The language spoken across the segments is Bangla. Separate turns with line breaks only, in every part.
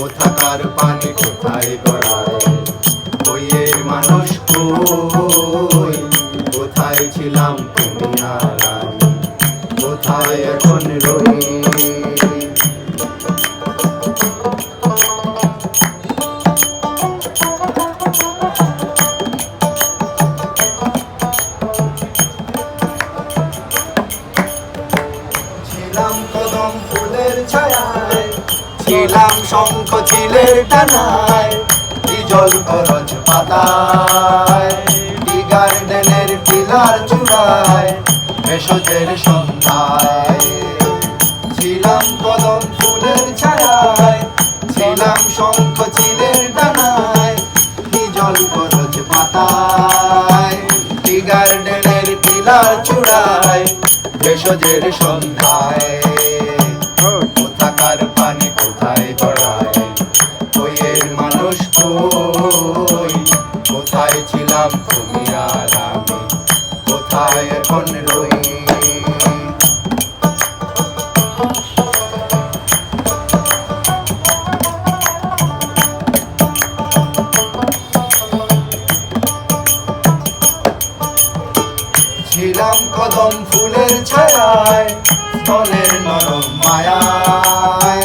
কোথাকার পানি, কোথায় গড়ায়? মানুষ কই? কোথায় ছিলাম কোথায় এখন রই? ছিলাম কদম ফুলের ছায়ায় ছিলাম শঙ্খ চিলের টানায় জল করজ পাতায়। কি গার্ডেনের পিলার চূড়ায়, ভেষজের সন্ধ্যায়। ছিলাম কদম ফুলের ছায়ায়, ছিলাম শঙ্খ চিলের টানায় জল করজ পাতায়। কি গার্ডেনের পিলার চূড়ায়, ভেষজের সন্ধ্যায়। কোথায় ছিলাম কদম ফুলের ছায়ায় স্থলের নরম মায়ায়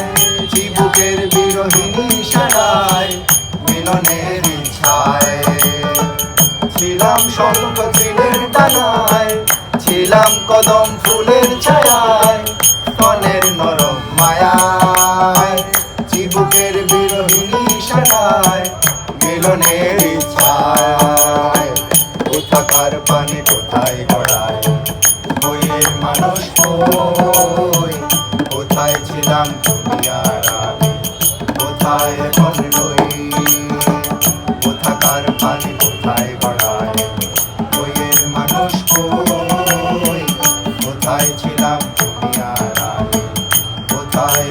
চিবুকের বিরোহিনী সারায় মিলনের ছিলাম শঙ্খ ছিলের ডানায়, ছিলাম কদম ফুলের ছায়ায় স্থলের নরম মায়ায়, চিবুকের বিরোহিনী সারায়, মিলনের ইচ্ছায়। কোথাকার পানি কোথায় গড়ায়? বইয়ের মানুষ কোথায় ছিলাম তুমি আর আমি? কোথায় এখন রই? কোথায়